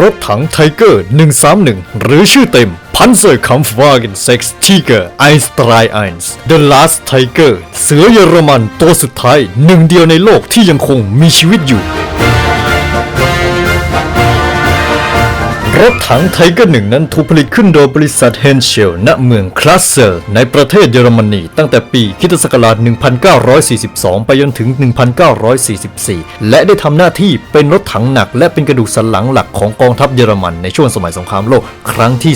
รถถังไทเกอร์ 131 หรือชื่อเต็ม Panzer Kampfwagen 6 Tiger 131 The Last Tiger เสือเยอรมันตัวสุดท้ายหนึ่งเดียวในโลกที่ยังคงมีชีวิตอยู่ รถถังไทเกอร์หนึ่งนั้นถูกผลิตขึ้นโดยบริษัทเฮนเชลณเมืองคลาสเซลในประเทศเยอรมนีตั้งแต่ปีคิศักราช 1942 ไปจนถึง 1944 และได้ทำหน้าที่เป็นรถถังหนักและเป็นกระดูกสันหลังหลักของกองทัพเยอรมันในช่วงสมัยสงครามโลกครั้งที่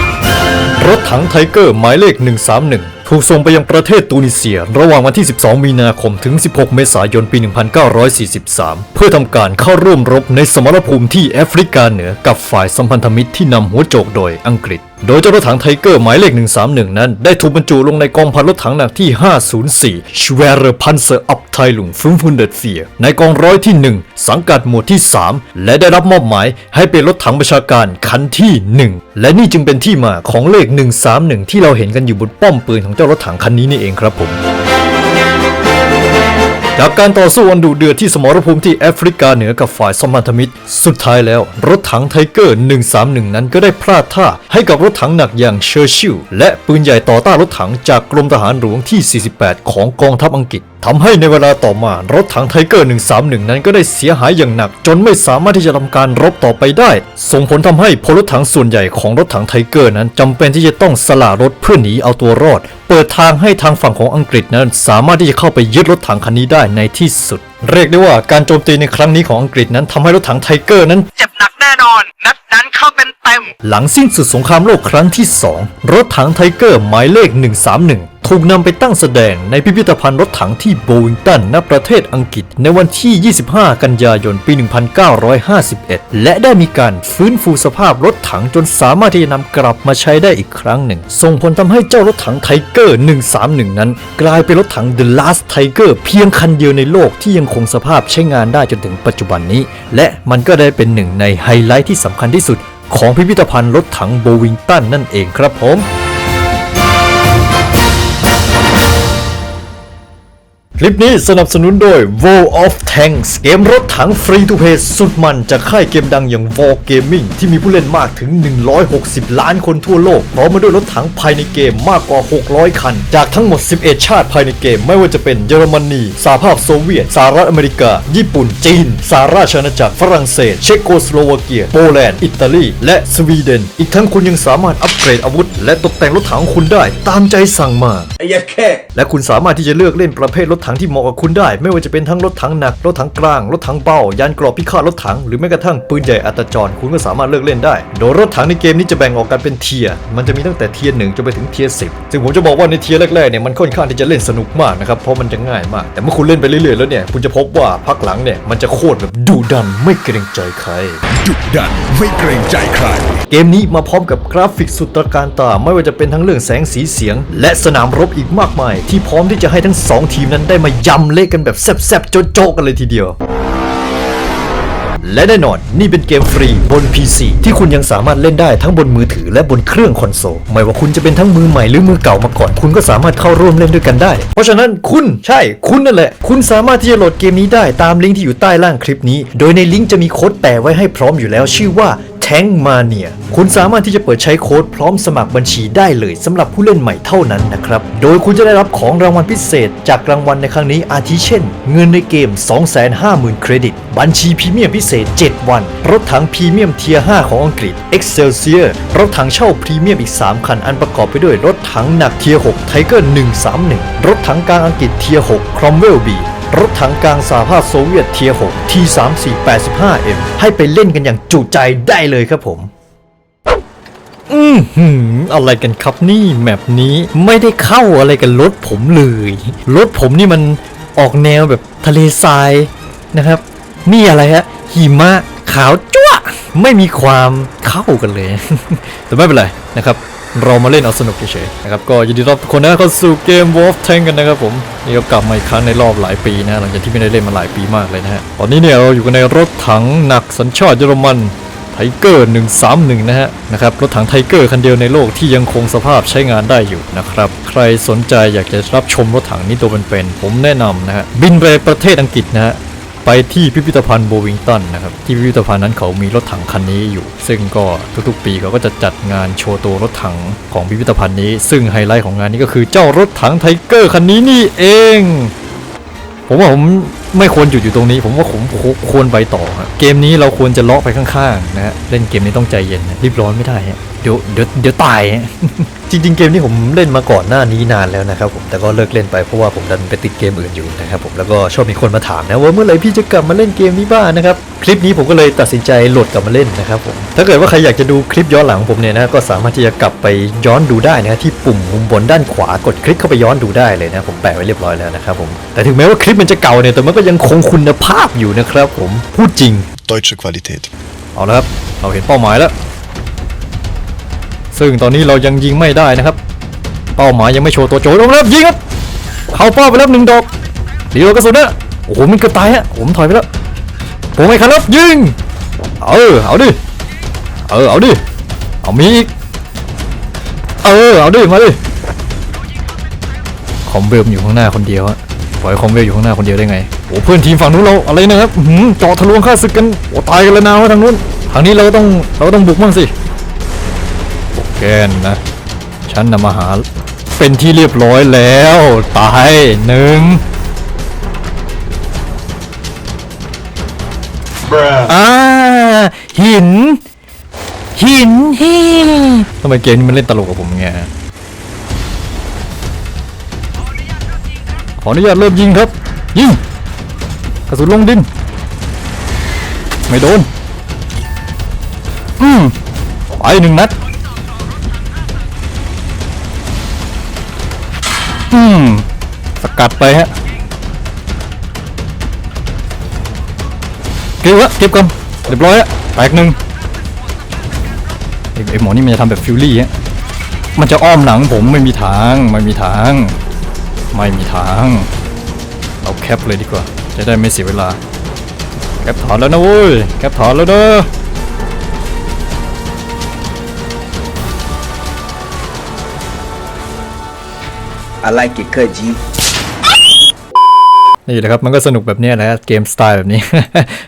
2รถถังไทเกอร์หมายเลข 131 ถูกส่งไปยังประเทศตูนิเซีย ระหว่างวันที่ 12 มีนาคมถึง 16 เมษายน ปี 1943 เพื่อทำการเข้าร่วมรบในสมรภูมิที่แอฟริกาเหนือกับฝ่ายสัมพันธมิตรที่นำหัวโจกโดยอังกฤษ โดยเจ้ารถถังไทเกอร์หมายเลข 131 นั้น ได้ถูกบรรจุลงในกองพันรถถังหนักที่ 504 Schwere Panzer Abteilung 504 ในกองร้อยที่ 1 สังกัดหมวดที่ 3 และได้รับมอบหมายให้เป็นรถถังประชาการคันที่ 1 และนี่จึงเป็นที่มาของเลข 131 ที่เราเห็นกันอยู่บนป้อมปืนของเจ้ารถถังคันนี้นี่เองครับผม จากการต่อสู้อันดุเดือดที่สมรภูมิที่แอฟริกาเหนือกับฝ่ายสมันธมิตร สุดท้ายแล้ว รถถังไทเกอร์ 131 นั้นก็ได้พลาดท่า ให้กับรถถังหนักอย่างเชอร์ชิลและปืนใหญ่ต่อต้านรถถังจากกรมทหารหลวงที่ 48 ของกองทัพอังกฤษ ทำให้ในเวลาต่อมารถถังไทเกอร์ 131 นั้นก็ได้เสียหายอย่างหนัก จนไม่สามารถที่จะทำการรบต่อไปได้ ส่งผลทำให้พลรถถังส่วนใหญ่ของรถถังไทเกอร์นั้นจำเป็นที่จะต้องสละรถเพื่อหนีเอาตัวรอด เปิดทางให้ทางฝั่งของอังกฤษนั้น สามารถที่จะเข้าไปยึดรถถังคันนี้ได้ในที่สุด เรียกได้ว่าการโจมตีในครั้งนี้ของอังกฤษนั้นทำให้รถถังไทเกอร์นั้น เจ็บหนักแน่นอนนัด นั้นเข้าเต็มเต็ม หลังสิ้นสุดสงครามโลกครั้งที่ 2 รถถังไทเกอร์หมายเลข 131 ถูกนำไปตั้งแสดงในพิพิธภัณฑ์รถถังที่โบวิงตันณประเทศอังกฤษ ในวันที่ 25 กันยายน ปี 1951 และได้มีการฟื้นฟูสภาพรถถังจนสามารถที่จะนำกลับมาใช้ได้อีกครั้งหนึ่ง ส่งผลทำให้เจ้ารถถังไทเกอร์ 131 นั้น กลายเป็นรถถัง The Last Tiger เพียงคันเดียวในโลกที่ยังคงสภาพใช้งานได้จนถึงปัจจุบันนี้ และมันก็ได้เป็นหนึ่งในไฮไลท์ที่สำคัญที่สุดของพิพิธภัณฑ์รถถังโบวิงตันนั่นเองครับผม คลิปนี้สนับสนุนโดย World of Tanks เกมรถถังฟรีทูเพย์สุดมันจากค่ายเกมดังอย่าง War Gaming ที่มีผู้เล่นมากถึง 160 ล้านคนทั่วโลก พร้อมมาด้วยรถถังภายในเกมมากกว่า 600 คัน จากทั้งหมด 11 ชาติภายในเกม ไม่ว่าจะเป็นเยอรมนีสหภาพโซเวียต สหรัฐอเมริกา ญี่ปุ่น จีน สหราชอาณาจักร ฝรั่งเศส เชโกสโลวาเกีย โปแลนด์ อิตาลี และสวีเดน อีกทั้งคุณยังสามารถอัปเกรดอาวุธ และตกแต่งรถถังของคุณได้ตามใจสั่งมาไอ้ยักษ์แค่และคุณสามารถที่จะเลือกเล่นประเภทรถถังที่เหมาะกับคุณได้ ไม่ว่าจะเป็นทั้งรถถังหนัก รถถังกลาง รถถังเบายานกรอบพิฆาตรถถัง หรือแม้กระทั่งปืนใหญ่อัตจร คุณก็สามารถเลือกเล่นได้ โดยรถถังในเกมนี้จะแบ่งออกกันเป็นเทียร์มันจะมีตั้งแต่เทียร์หนึ่งจนไปถึงเทียร์สิบซึ่งผมจะบอกว่าในเทียร์แรกๆเนี่ยมันค่อนข้างที่จะเล่นสนุกมากนะครับเพราะมันจะง่ายมาก แต่เมื่อคุณเล่นไปเรื่อยๆแล้วเนี่ยคุณจะพบว่าพักหลังเนี่ยมันจะโคตรแบบดุดันไม่เกรงใจใครดุดันไม่เกรงใจใคร เกมนี้มาพร้อมกับกราฟิกสุดตระการตา ไม่ว่าจะเป็นทั้งเรื่องแสงสีเสียง และสนามรบอีกมากมาย ที่พร้อมที่จะให้ทั้งสองทีมนั้นได้มายำเละกันแบบแซ่บๆ โจ๊ะๆกันเลยทีเดียวและแน่นอนนี่เป็นเกมฟรีบน PC ที่คุณยังสามารถเล่นได้ทั้งบนมือถือและบนเครื่องคอนโซล ไม่ว่าคุณจะเป็นทั้งมือใหม่หรือมือเก่ามาก่อน คุณก็สามารถเข้าร่วมเล่นด้วยกันได้ เพราะฉะนั้นคุณใช่คุณนั่นแหละ คุณสามารถที่จะโหลดเกมนี้ได้ตามลิงก์ที่อยู่ใต้ล่างคลิปนี้ โดยในลิงก์จะมีโค้ดแปะไว้ให้พร้อมอยู่แล้วชื่อว่า แทงมาเนียคุณสามารถที่จะเปิดใช้โค้ดพร้อมสมัครบัญชีได้เลยสำหรับผู้เล่นใหม่เท่านั้นนะครับ โดยคุณจะได้รับของรางวัลพิเศษ จากรางวัลในครั้งนี้อาทิเช่น เงินในเกม 250,000 เครดิต บัญชีพรีเมียมพิเศษ 7 วัน รถถังพรีเมียมเทียร์5ของอังกฤษ Excelsior รถถังเช่าพรีเมียมอีก 3 คันอันประกอบไปด้วยรถถังหนักเทียร์6 Tiger 131 รถถังกลางอังกฤษเทียร์6 Cromwell B รถถังกลางสหภาพโซเวียตเทียร์6 T3485M ให้ไปเล่นกันอย่างจุใจได้เลยครับผม อือหืออะไรกันครับนี่แมปนี้ไม่ได้เข้าอะไรกันรถผมเลย รถผมนี่มันออกแนวแบบทะเลทรายนะครับ นี่อะไรฮะหิมะขาวจ้วะไม่มีความเข้ากันเลย แต่ไม่เป็นไรนะครับ เรามาเล่นเอาสนุกเฉยๆนะครับก็ยินดีต้อนรับทุกคนนะเข้าสู่เกม Wolf Tank กันนะครับผมนี่ก็กลับมาอีกครั้งในรอบหลายปีนะหลังจากที่ไม่ได้เล่นมาหลายปีมากเลยนะฮะตอนนี้เนี่ยเราอยู่กันในรถถังหนักสัญชาติเยอรมันไทเกอร์131 นะฮะนะครับรถถังไทเกอร์คันเดียวในโลกที่ยังคงสภาพใช้งานได้อยู่นะครับ ใครสนใจอยากจะรับชมรถถังนี้ตัวเป็นๆผมแนะนำนะฮะบินไปประเทศอังกฤษนะฮะ ไปที่พิพิธภัณฑ์โบวิงตันนะครับ ที่พิพิธภัณฑ์นั้นเขามีรถถังคันนี้อยู่ ซึ่งก็ทุกๆ ปีเขาก็จะจัดงานโชว์ตัวรถถังของพิพิธภัณฑ์นี้ ซึ่งไฮไลท์ของงานนี้ก็คือเจ้ารถถังไทเกอร์คันนี้นี่เอง ผมว่าผมไม่ควรหยุดอยู่ตรงนี้ ผมว่าผมควรไปต่อครับเกมนี้เราควรจะเลาะไปข้างๆนะฮะเล่นเกมนี้ต้องใจเย็นรีบร้อนไม่ได้ฮะ เดี๋ยวเดี๋ยวเดี๋ยวตายฮะจริง ๆ เกมนี้ผมเล่นมาก่อนหน้านี้นานแล้วนะครับผมแต่ก็เลิกเล่นไปเพราะว่าผมดันไปติดเกมอื่นอยู่นะครับผมแล้วก็ชอบมีคนมาถามนะว่าเมื่อไหร่พี่จะกลับมาเล่นเกมนี้บ้างนะครับคลิปนี้ผมก็เลยตัดสินใจโหลดกลับมาเล่นนะครับผมถ้าเกิดว่าใครอยากจะดูคลิปย้อนหลังผมเนี่ยนะก็สามารถที่จะกลับไปย้อนดูได้นะที่ปุ่มมุมบนด้านขวากดคลิกเข้าไปย้อนดูได้เลยนะผมแปะไว้เรียบร้อยแล้วนะครับผมแต่ถึงแม้ว่าคลิปมันจะเก่าเนี่ยแต่มันก็ยังคงคุณภาพอยู่นะครับผมพูดจริง Deutsche Qualität. เอาละครับเราเห็นเป้าหมายแล้ว ซึ่งตอนนี้เรายังยิงไม่ได้นะครับ เป้าหมายยังไม่โชว์ตัวโจลงแล้วยิงครับ เข้าเป้าไปแล้วหนึ่งดอกดีโดนกระสุนนะโอ้โหมันเกือบตายฮะผมถอยไปแล้วผมไม่คันแล้วยิง เออเอาดิ เออเอาดิ เอามีอีก เออเอาดิมาดิ คอมเบลอยู่ข้างหน้าคนเดียวอะปล่อยคอมเบลอยู่ข้างหน้าคนเดียวได้ไงโอ้เพื่อนทีมฝั่งนู้นเราอะไรนะครับหือเจาะทะลวงข้าศึกกันโอ้ตายกันแล้วนะวะทางนู้น ทางนี้เราต้องเราต้องบุกมั่งสิ โอเคนะฉันนำมาหาเป็นที่เรียบร้อยแล้ว ตายหนึ่งอ่าหิน หินฮิทำไมเกมนี้มันเล่นตลกกับผมไงขออนุญาตเริ่มยิงครับ ยิงกระสุนลงดิน ไม่โดน อืมไปหนึ่งนัด อืมสกัดไปฮะเก็บวะเก็บก่อนเรียบร้อยฮะแตกหนึ่งไอ้หมอนี่มันจะทำแบบฟิวลี่ฮะมันจะอ้อมหลังผมไม่มีทางไม่มีทาง ไม่มีทาง เราแคปเลยดีกว่า จะได้ไม่เสียเวลา แคปถอนแล้วนะเว้ยแคปถอนแล้วเนอ I like it cut G นี่แหละครับมันก็สนุกแบบเนี้ยแหละเกมสไตล์แบบนี้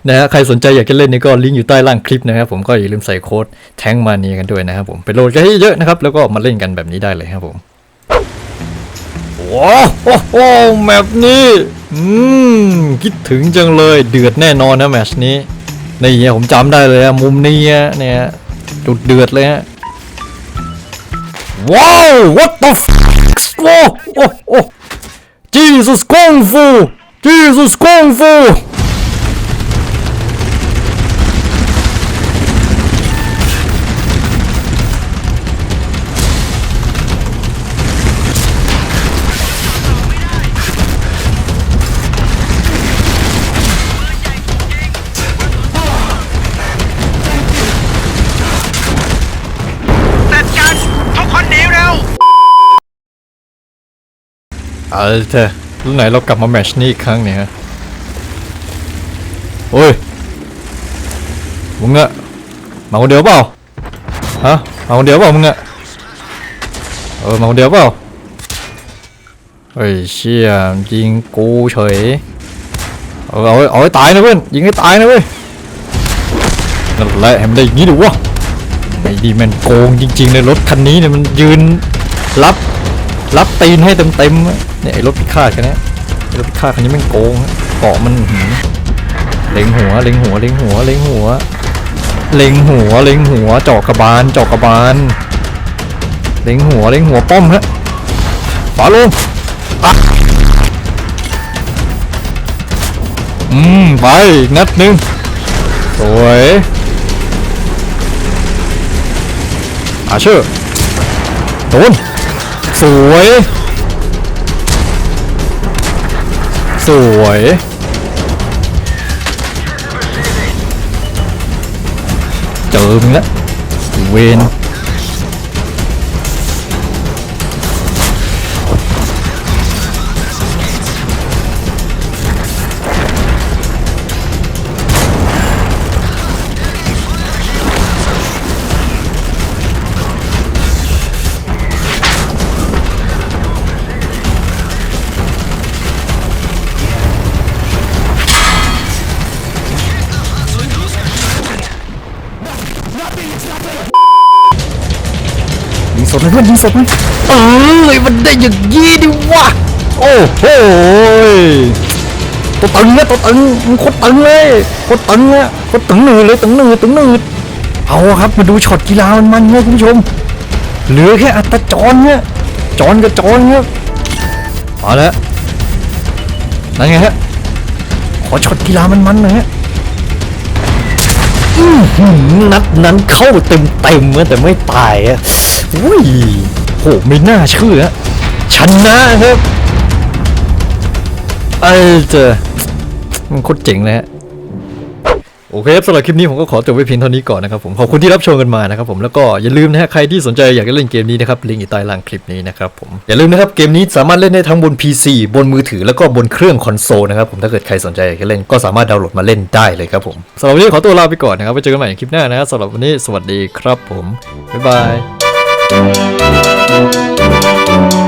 นะฮะใครสนใจอยากจะเล่นนี่ก็ลิงก์อยู่ใต้ล่างคลิปนะครับผมก็อย่าลืมใส่โค้ดแทงมานีกันด้วยนะครับผมไปโหลดกันให้เยอะนะครับแล้วก็มาเล่นกันแบบนี้ได้เลยครับผมโอ้โหโอ้โหแมปนี้ อืม คิดถึงจังเลยเดือดแน่นอนนะแมตชนี้นี่ฮะผมจำได้เลยอะมุมนี้ฮะเนี่ยจุดเดือดเลยฮะว้าว what the f โอ้โอ้โอ้ Jesus Kung Fu Jesus Kung Fu เอาเถอะรุ่นไหนเรากลับมาแมชนี้อีกครั้งเนี่ยฮะโอ้ยมึงอะมาคนเดียวเปล่าฮะมาคนเดียวเปล่ามึงอะเออมาคนเดียวเปล่าเฮ้ยเชี่ยยิงกูเฉยเอาเอาเอาให้ตายนะเพื่อนยิงให้ตายนะเว้ยนั่นแหละให้มันได้อย่างนี้ดิวะไอ้ดีแมันโกงจริงๆเลยรถคันนี้เนี่ยมันยืนรับ รับตีนให้เต็มๆเนี่ยไอ้รถพิฆาตคันนี้ไอ้รถพิฆาตคันนี้มันโกงเกาะมันหืมเล็งหัวเล็งหัวเล็งหัวเล็งหัวเล็งหัวเล็งหัวเจาะกระบาลเจาะกระบาลเล็งหัวเล็งหัวป้อมฮะฝาลงอะอืมไปอีกนัดหนึ่งสวยอาเชอร์โดน สวย สวยเจอมึงละเวน เพื่อนยิงศพมันเอ้ยมันได้อย่างยี่ดิวะโอ้โหตัวตึงเนี่ยตัวตึงมันโคตรตึงเลยโคตรตึงเนี่ยโคตรตึงหนืดเลยตึงหนืดตึงหนืดเอาครับมาดูช็อตกีฬามันมันเนี่ยคุณผู้ชม เหลือแค่อัตจรเนี่ยจรกับจรเนี่ยเอาละนั่นไงฮะขอช็อตกีฬามันมันหน่อยฮะอื้อหือนัดนั้นเข้าเต็มเต็มๆแต่ไม่ตายอะ อุ้ยโหไม่น่าเชื่อชนะครับเออเจอมันโคตรเจ๋งเลยฮะโอเคครับสำหรับคลิปนี้ผมก็ขอจบไว้เพียงเท่านี้ก่อนนะครับผมขอบคุณที่รับชมกันมานะครับผมแล้วก็อย่าลืมนะฮะใครที่สนใจอยากจะเล่นเกมนี้นะครับลิงก์อยู่ใต้ล่างคลิปนี้นะครับผมอย่าลืมนะครับเกมนี้สามารถเล่นได้ทั้งบน PC บนมือถือแล้วก็บนเครื่องคอนโซลนะครับผมถ้าเกิดใครสนใจอยากจะเล่นก็สามารถดาวน์โหลดมาเล่นได้เลยครับผมสำหรับวันนี้ขอตัวลาไปก่อนนะครับไว้เจอกันใหม่ในคลิปหน้านะครับสำหรับวันนี้สวัสดีครับผมบ๊ายบาย Thank you.